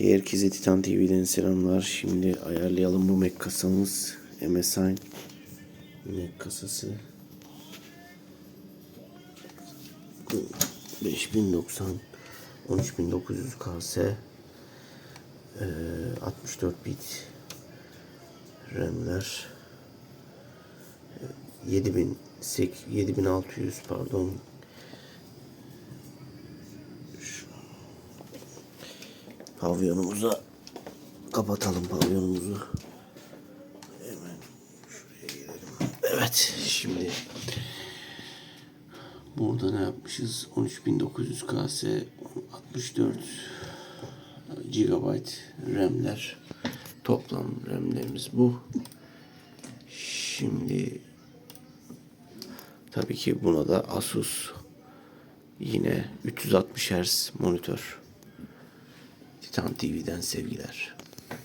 Herkese Titan TV'den selamlar. Şimdi ayarlayalım bu Mac kasamız. MSI Mac kasası. 5090 13900 KS ee, 64 bit RAM'ler 7000 sek- 7600 pardon pavyonumuza kapatalım pavyonumuzu. Hemen şuraya gelelim. Evet şimdi burada ne yapmışız? 13900 KS 64 GB RAM'ler toplam RAM'lerimiz bu. Şimdi tabii ki buna da Asus yine 360 Hz monitör. Titan TV'den sevgiler.